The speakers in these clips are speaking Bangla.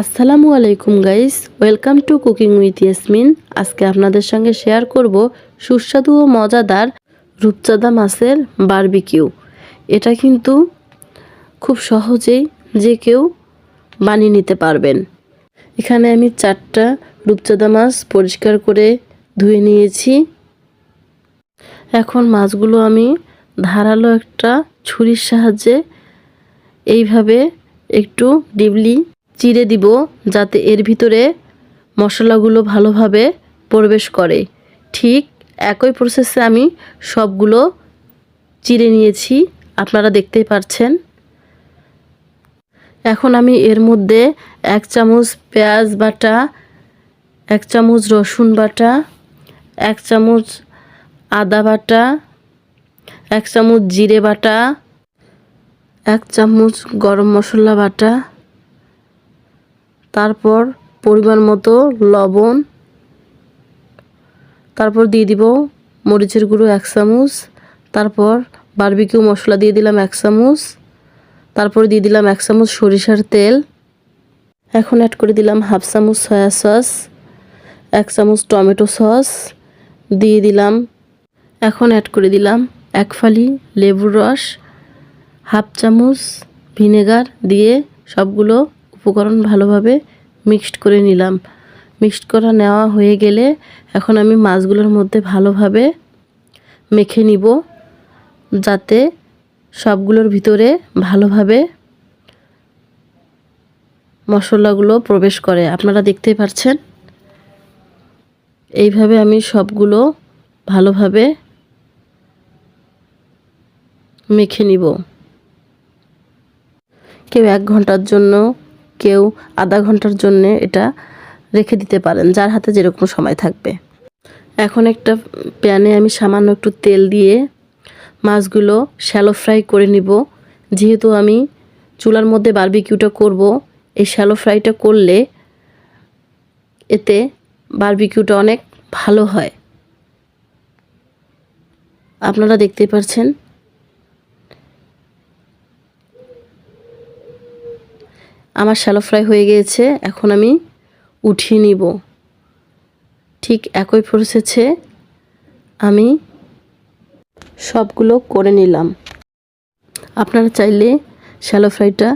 আসসালামু আলাইকুম guys welcome to cooking with Yasmin আজকে আপনাদের সঙ্গে শেয়ার করব সুস্বাদু ও মজাদার রূপচাঁদা মাছের বারবিকিউ এটা কিন্তু খুব সহজেই যে কেউ বানিয়ে নিতে পারবেন। এখানে আমি চারটা রূপচাঁদা মাছ পরিষ্কার করে ধুয়ে নিয়েছি। এখন মাছগুলো আমি ধারালো একটা ছুরির সাহায্যে এইভাবে একটু ডিবলি চিড়ে দিব যাতে এর ভিতরে মশলাগুলো ভালোভাবে প্রবেশ করে। ঠিক একই প্রসেসে আমি সবগুলো চিড়ে নিয়েছি। আপনারা দেখতেই পাচ্ছেন এখন আমি এর মধ্যে এক চামচ পেঁয়াজ বাটা, এক চামচ রসুন বাটা, এক চামচ আদা বাটা, এক চামচ জিরে বাটা, এক চামচ গরম মশলা বাটা তারপর পরিমাণ মতো লবণ। তারপর দিয়ে দিব মরিচের গুঁড়ো এক চামচ। তারপর বারবিকিউ মশলা দিয়ে দিলাম এক চামচ। তারপর দিয়ে দিলাম এক চামচ সরিষার তেল। এখন অ্যাড করে দিলাম হাফ চামচ সয়া সস এক চামচ টমেটো সস দিয়ে দিলাম। এখন অ্যাড করে দিলাম এক ফালি লেবুর রস, হাফ চামচ ভিনেগার দিয়ে সবগুলো উপকরণ ভালোভাবে মিক্সড করে নিলাম। মিক্সড করা নেওয়া হয়ে গেলে এখন আমি মাছগুলোর মধ্যে ভালোভাবে মেখে নিব, যাতে সবগুলোর ভিতরে ভালোভাবে মশলাগুলো প্রবেশ করে। আপনারা দেখতেই পাচ্ছেন এইভাবে আমি সবগুলো ভালোভাবে মেখে নিব। কেউ এক ঘণ্টার জন্য কেউ আধা ঘণ্টার জন্য এটা রেখে দিতে পারেন, যার হাতে যেরকম সময় থাকবে। এখন একটা প্যানে আমি সামান্য একটু তেল দিয়ে মাছগুলো শ্যালো ফ্রাই করে নিব। যেহেতু আমি চুলার মধ্যে বারবিকিউটা করব, এই শ্যালো ফ্রাইটা করলে এতে বারবিকিউটা অনেক ভালো হয়। আপনারা দেখতেই পাচ্ছেন আমার শ্যালো ফ্রাই হয়ে গিয়েছে, এখন আমি উঠিয়ে নিব। ঠিক একই প্রসেসে আমি সবগুলো করে নিলাম। আপনারা চাইলে শ্যালো ফ্রাইটা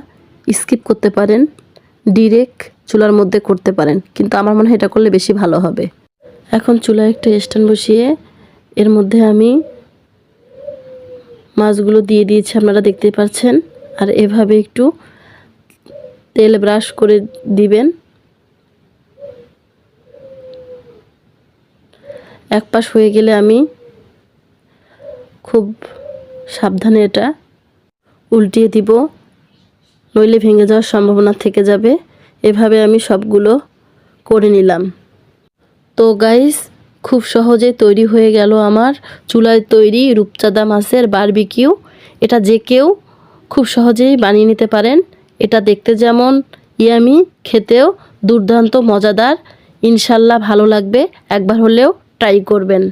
স্কিপ করতে পারেন ডিরেক্ট চুলার মধ্যে করতে পারেন, কিন্তু আমার মনে হয় এটা করলে বেশি ভালো হবে। এখন চুলায় একটা স্ট্যান্ড বসিয়ে এর মধ্যে আমি মাছগুলো দিয়ে দিয়েছি, আপনারা দেখতে পাচ্ছেন। আর এভাবে একটু তেল ব্রাশ করে দিবেন। এক পাশ হয়ে গেলে আমি খুব সাবধানে এটা উল্টিয়ে দিব, নইলে ভেঙে যাওয়ার সম্ভাবনা থেকে যাবে। এভাবে আমি সবগুলো করে নিলাম। তো গাইস খুব সহজে তৈরি হয়ে গেল আমার চুলায় তৈরি রূপচাঁদা মাছের বারবিকিউ এটা যে কেউ খুব সহজেই বানিয়ে নিতে পারেন। এটা দেখতে যেমন ইয়ামি খেতেও দুর্দান্ত মজাদার। ইনশাল্লাহ ভালো লাগবে একবার হলেও ট্রাই করবেন।